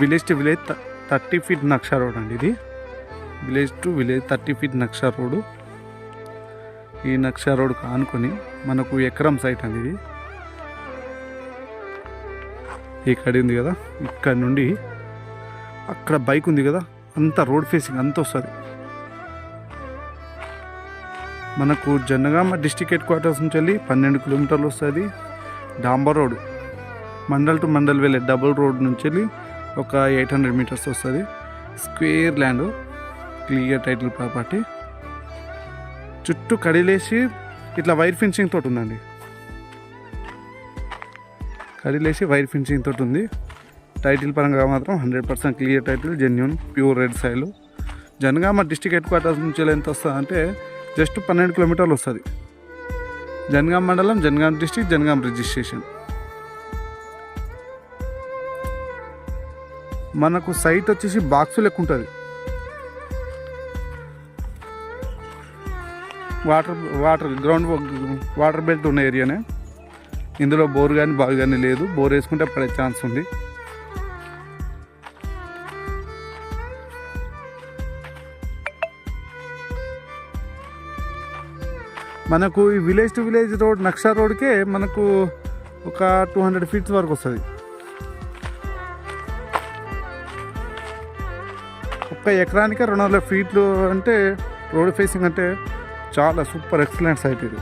Village to village thirty feet నక్షా road అండి ఇది. Village to village thirty feet నక్షా road ఈ నక్షా రోడ్ ఆనుకొని మనకు ఎకరం సైట్ అండి ఇది. ఇక్కడ ఉంది కదా ఇక్కడ నుండి అక్కడ బైక్ ఉంది కదా అంత రోడ్ ఫేసింగ్ అంత వస్తుంది. మనకు జనగామ డిస్టిక్ హెడ్ క్వార్టర్స్ నుంచి వెళ్ళి పన్నెండు కిలోమీటర్లు వస్తుంది. డాంబర్ రోడ్ మండల్ టు మండల్ వెళ్ళే డబుల్ రోడ్ నుంచి వెళ్ళి ఒక ఎయిట్ హండ్రెడ్ మీటర్స్ వస్తుంది. Square land clear title property. చుట్టూ కడిలేసి ఇట్లా వైర్ ఫినిషింగ్ తోటి ఉందండి. కడిలేసి వైర్ ఫినిషింగ్ తోటి ఉంది. టైటిల్ పరంగా మాత్రం hundred percent clear title genuine pure red soil Jangaon district headquarters నుంచి ఎంత వస్తుంది అంటే జస్ట్ పన్నెండు కిలోమీటర్లు వస్తుంది. జనగాం మండలం జనగాం డిస్టిక్ జనగాం రిజిస్ట్రేషన్. మనకు సైట్ వచ్చేసి బాక్స్ లెక్క ఉంటుంది water water ground water belt ఉన్న ఏరియానే. ఇందులో బోర్ కానీ బావి కానీ లేదు. బోర్ వేసుకుంటే పడే ఛాన్స్ ఉంది. మనకు ఈ విలేజ్ టు విలేజ్ రోడ్ నక్షా రోడ్కే మనకు ఒక టూ హండ్రెడ్ ఫీట్స్ వరకు వస్తుంది. ఒక్క ఎకరానికి రెండు వందల ఫీట్లు అంటే రోడ్ ఫేసింగ్ అంటే చాలా సూపర్ ఎక్సలెంట్ సైట్ ఇది.